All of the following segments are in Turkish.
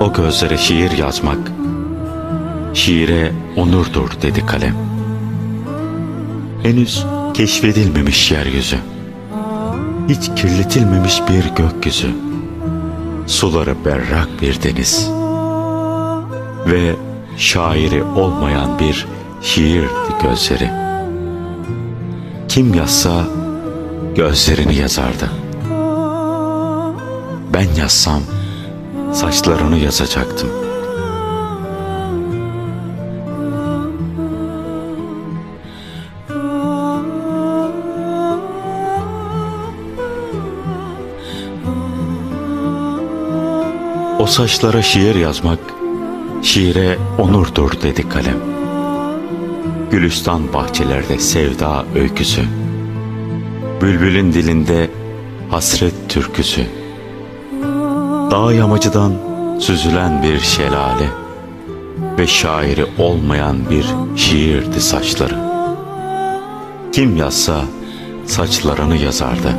O gözlere şiir yazmak, şiire onurdur dedi kalem. Henüz keşfedilmemiş yeryüzü, hiç kirletilmemiş bir gökyüzü, suları berrak bir deniz ve şairi olmayan bir şiirdi gözleri. Kim yazsa gözlerini yazardı. Ben yazsam saçlarını yazacaktım. O saçlara şiir yazmak, şiire onurdur dedi kalem. Gülistan bahçelerde sevda öyküsü, bülbülün dilinde hasret türküsü, dağ yamacıdan süzülen bir şelale ve şairi olmayan bir şiirdi saçları. Kim yazsa saçlarını yazardı.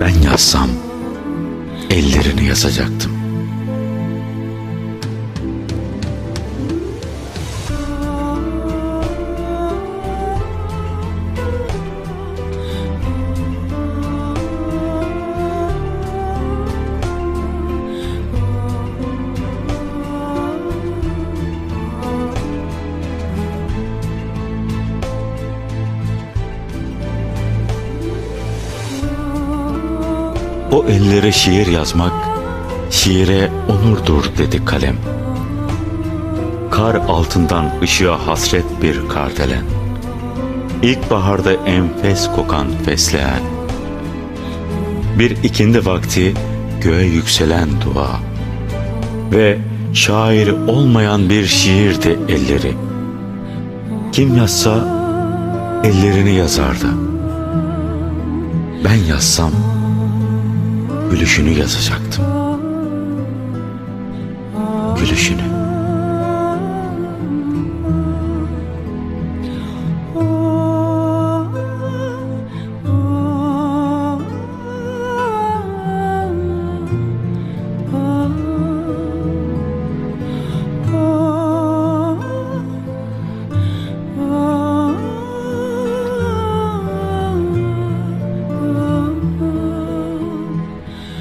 Ben yazsam ellerini yazacaktım. O ellere şiir yazmak, şiire onurdur dedi kalem. Kar altından ışığa hasret bir kardelen. İlkbaharda enfes kokan fesleğen. Bir ikindi vakti göğe yükselen dua. Ve şairi olmayan bir şiirdi elleri. Kim yazsa ellerini yazardı. Ben yazsam gülüşünü yazacaktım. Gülüşünü.